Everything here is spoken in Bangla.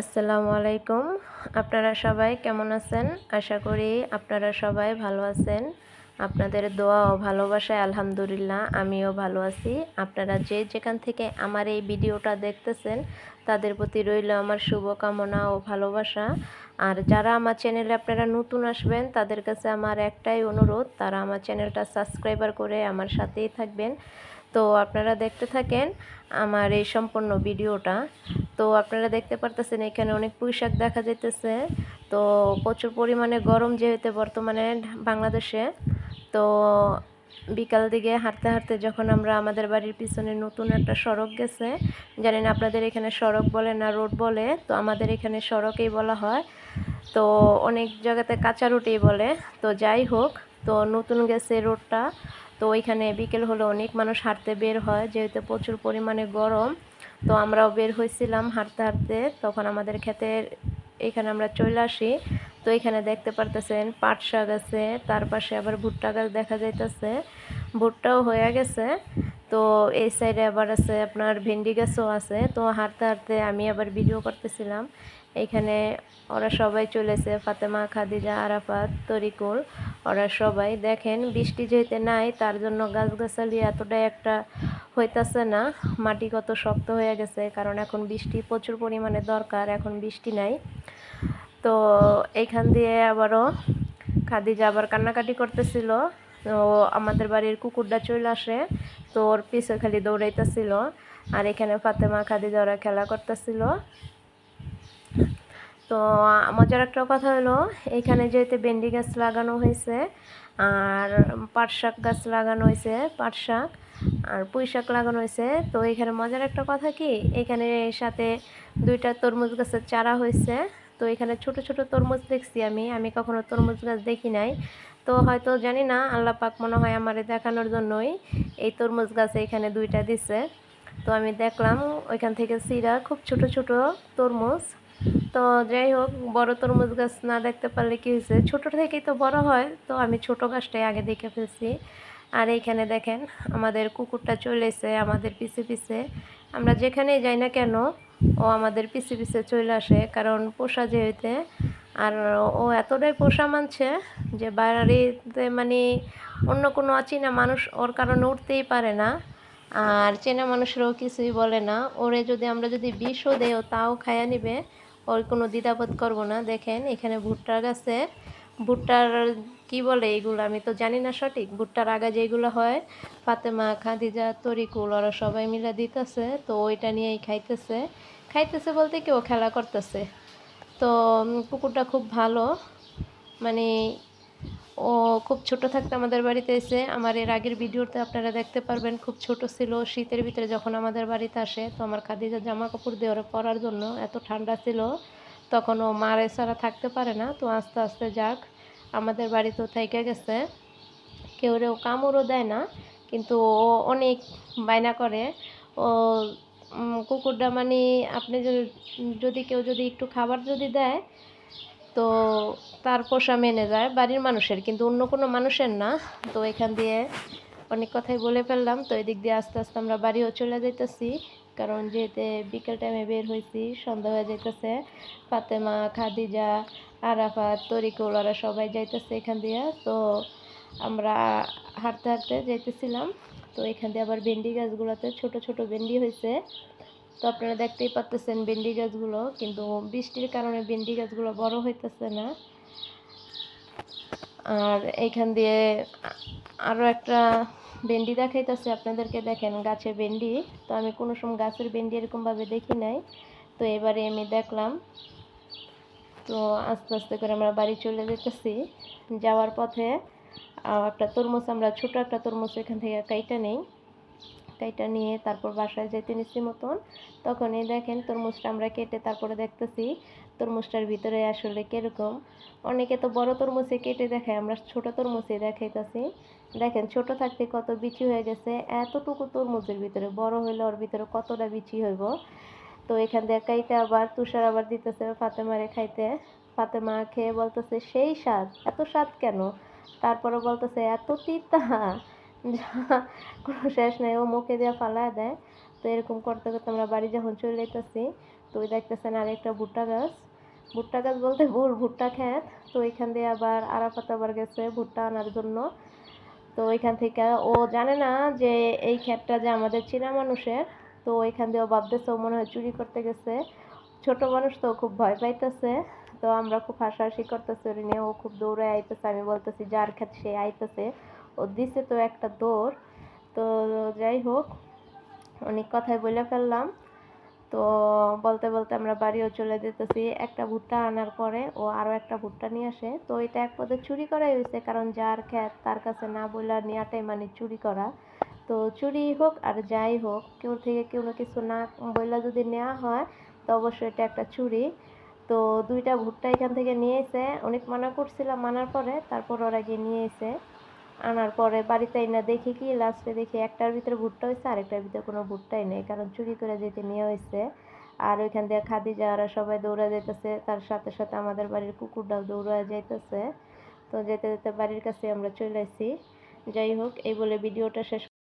আসসালামু আলাইকুম। আপনারা সবাই কেমন আছেন? আশা করি আপনারা সবাই ভালো আছেন। আপনাদের দোয়া ও ভালোবাসায় আলহামদুলিল্লাহ আমিও ভালো আছি। আপনারা যে যেখান থেকে আমার এই ভিডিওটা দেখতেছেন, তাদের প্রতি রইল আমার শুভকামনা ও ভালোবাসা। আর যারা আমার চ্যানেলে আপনারা নতুন আসবেন, তাদের কাছে আমার একটাই অনুরোধ, তারা আমার চ্যানেলটা সাবস্ক্রাইবার করে আমার সাথেই থাকবেন। তো আপনারা দেখতে থাকেন আমার এই সম্পূর্ণ ভিডিওটা। তো আপনারা দেখতে পারতেছেন এখানে অনেক পুঁইশাক দেখা যেতেছে তো প্রচুর পরিমাণে গরম যেহেতু বর্তমানে বাংলাদেশে, তো বিকাল দিকে হাঁটতে হাঁটতে যখন আমরা আমাদের বাড়ির পিছনে নতুন একটা সড়ক গেছে জানেন আপনাদের এখানে সড়ক বলে না রোড বলে, তো আমাদের এখানে সড়কেই বলা হয়। তো অনেক জায়গাতে কাঁচা রুটেই বলে। তো যাই হোক, তো নতুন গেছে রোডটা। তো ওইখানে বিকেল হলে অনেক মানুষ হাঁটতে বের হয়, যেহেতু প্রচুর পরিমাণে গরম। তো আমরাও বের হয়েছিলাম হাঁটতে হাঁটতে, তখন আমাদের ক্ষেতের এখানে আমরা চলে আসি। তো এখানে দেখতে পারতেছেন পাট শাক আছে, তার পাশে আবার ভুট্টা গাছ দেখা যাইতেছে। ভুট্টাও হয়ে গেছে। তো এই সাইডে আবার আছে আপনার ভেন্ডি গাছও আছে। তো হাঁটতে হাঁটতে আমি আবার ভিডিও করতেছিলাম। এখানে ওরা সবাই চলেছে, ফাতেমা, খাদিজা, আরাফাত, তরিকুল, ওরা সবাই। দেখেন, বৃষ্টি যেহেতু নাই, তার জন্য গাছগাছালি এতটাই একটা হইতাছে না, মাটি কত শক্ত হয়ে গেছে, কারণ এখন বৃষ্টি প্রচুর পরিমাণে দরকার, এখন বৃষ্টি নাই। তো এইখান দিয়ে আবারও খাদিজা আবার কান্নাকাটি করতেছিল, তো আমাদের বাড়ির কুকুরটা চলে আসে, তো ওর পিছে খালি দৌড়াইতেছিল, আর এখানে ফাতেমা, খাদিজা ওরা খেলা করতেছিল। তো, মজার একটা কথা হলো, এখানে যেহেতু ভেন্ডি গাছ লাগানো হয়েছে, আর পাট শাক গাছ লাগানো হয়েছে, পাট শাক, আর পুঁই শাক লাগানো হয়েছে, তো এখানে মজার একটা কথা কি, এখানে সাথে দুইটা তরমুজ গাছের চারা হয়েছে, তো এখানে ছোট ছোট তরমুজ দেখছি আমি আমি কখনো তরমুজ গাছ দেখি নাই, তো হয়তো জানি না, আল্লাহ পাক মনে হয় আমার দেখানোর জন্যই এই তরমুজ গাছে এখানে দুইটা দিছে, তো আমি দেখলাম ওইখান থেকে সিরা, খুব ছোট ছোট তরমুজ তো যাই হোক, বড় তরমুজ গাছ না দেখতে পারলে কি হয়েছে? ছোটো থেকেই তো বড় হয়, তো আমি ছোট গাছটাই আগে দেখে ফেলছি। আর এইখানে দেখেন, আমাদের কুকুরটা চলেছে আমাদের পিছে পিছে। আমরা যেখানেই যাই না কেন, ও আমাদের পিছে পিছে চলে আসে, কারণ পোষা যেহেতু। আর ও এতটাই পোষা মানছে যে বাড়িতে মানে অন্য কোনো অচেনা মানুষ ওর কারণে উঠতেই পারে না। আর চেনা মানুষরাও কিছুই বলে না। ওরে যদি আমরা যদি বিষও দেও, তাও খায়া নিবে। ওর কোনো দ্বিধাবোধ করব না। দেখেন, এখানে ভুট্টার গাছে, ভুট্টার কি বলে এইগুলো আমি তো জানি না সঠিক। ভুট্টার আগা যেগুলো হয়, ফাতেমা, খাদিজা, তরিকুল, ওরা সবাই মিলে দিতেছে। তো ওইটা নিয়েই খাইতেছে। খাইতেছে বলতে কেউ খেলা করতেছে। তো কুকুরটা খুব ভালো। মানে ও খুব ছোট থাকতে আমাদের বাড়িতে এসে, আমার এর আগের ভিডিওতে আপনারা দেখতে পারবেন খুব ছোট ছিল শীতের ভিতরে যখন আমাদের বাড়িতে আসে, তো আমার খাদিজা জামা কাপড় দিয়ে ওরা পরার জন্য এত ঠান্ডা ছিল, তখন ও মারে ছাড়া থাকতে পারে না, তো আস্তে আস্তে যাক, আমাদের বাড়িতেও থেকে গেছে, কেউ রেও কামড়ও দেয় না, কিন্তু ও অনেক বায়না করে, ও কুকুরটা মানে আপনি যদি কেউ যদি একটু খাবার যদি দেয় তো তার পোষা মেনে যায়, বাড়ির মানুষের। কিন্তু অন্য কোনো মানুষের না। তো এখান দিয়ে অনেক কথাই বলে ফেললাম। তো এদিক দিয়ে আস্তে আস্তে আমরা বাড়িও চলে যাইতেছি। কারণ যেহেতু বিকেল টাইমে বের হয়েছি সন্ধ্যা হয়ে যাইতেছে। ফাতেমা, খাদিজা, আরাফাত, তরিকুল, ওরা সবাই যাইতেছে এখান দিয়ে। তো আমরা হাঁটতে হাঁটতে যাইতেছিলাম। তো এখান দিয়ে আবার ভেন্ডি গাছগুলোতে ছোট ছোট ভেন্ডি হয়েছে তো আপনারা দেখতেই পাচ্তেছেন ভেন্ডি গাছগুলো, কিন্তু বৃষ্টির কারণে ভেন্ডি গাছগুলো বড় হইতেছে না। আর এইখান দিয়ে আরও একটা ভেন্ডি দেখাইতেছে, আপনাদেরকে দেখেন গাছে ভেন্ডি। তো আমি কোনো সময় গাছের ভেন্ডি এরকমভাবে দেখি নাই, তো এবারে আমি দেখলাম। তো আস্তে আস্তে করে আমরা বাড়ি চলে যেতেছি, যাওয়ার পথে একটা তরমুজ, আমরা ছোটো একটা তরমুজ এখান থেকে কাইটা নেই। কাইটা নিয়ে তারপর বাসায় যেতে নিচ্ছি মতন। তখনই দেখেন তরমুজটা আমরা কেটে তারপরে দেখতেছি তরমুজটার ভিতরে আসলে কীরকম। অনেকে তো বড় তরমুজে কেটে দেখায়, আমরা ছোট তরমুজে দেখাইতেছি। দেখেন ছোট থাকতে কত বিচি হয়ে গেছে, এতটুকু তরমুজের ভিতরে, বড় হইলে ওর ভিতরে কতটা বিচি হইব? তো এখান দিয়ে কাইটা আবার তুষার আবার দিতেছে ফাতেমারে খাইতে। ফাতেমা খেয়ে বলতেছে, সেই স্বাদ, এত স্বাদ কেন? তারপরে বলতেছে, এত তিতা। কোনো শেষ নেই, ও মুখে দিয়ে ফালা দেয়। তো এরকম করতে করতে আমরা বাড়ি যখন চলে যেতেছি তো ওই দেখতেছেন আরেকটা ভুট্টা গাছ। ভুট্টা গাছ বলতে ভুল, ভুট্টা ক্ষেত। তো এখান দিয়ে আবার আরাফাত আবার গেছে ভুট্টা আনার জন্য। তো ওইখান থেকে ও জানে না যে এই ক্ষেতটা যে আমাদের চীনা মানুষের, তো ওইখান দিয়ে ও ভাবতেছে ও মনে হয় চুরি করতে গেছে। ছোট মানুষ তো খুব ভয় পাইতেছে। তো আমরা খুব হাসাহাসি করতেছি, ওর নিয়ে ও খুব দৌড়ে আইতেছে। আমি বলতেছি, যার ক্ষেত সে আইতেছে। ও দিছে তো একটা দৌড়। তো যাই হোক, অনেক কথাই বলে ফেললাম। তো বলতে বলতে আমরা বাড়িও চলে যেতেছি। একটা ভুট্টা আনার পরে ও আরও একটা ভুট্টা নিয়ে আসে। তো এটা এক পদে চুরি করাই হয়েছে, কারণ যার খ্যাত তার কাছে না বলে নেওয়াটাই মানে চুরি করা। তো চুরি হোক আর যাই হোক, কেউ থেকে কেউ না কিছু না বইলা যদি নেওয়া হয়, তো অবশ্যই এটা একটা চুরি। তো দুইটা ভুট্টা এখান থেকে নিয়ে এসে, অনেক মানা করছিলাম মানার পরে, তারপর ওরা গিয়ে নিয়ে এসে আনার পরে বাড়িতে না দেখি কি, লাস্টে দেখি একটার ভিতরে ভুট্টা হয়েছে আরেকটার ভিতরে কোনো ভুট্টাই নেই। কারণ চুরি করে যেতে নিয়ে হয়েছে আর ওইখান দিয়ে খাদিজা ওরা সবাই দৌড়া যাইতেছে। তার সাথে সাথে আমাদের বাড়ির কুকুরটাও দৌড়া যাইতেছে। তো যেতে যেতে বাড়ির কাছে আমরা চলে আসি। যাই হোক, এই বলে ভিডিওটা শেষ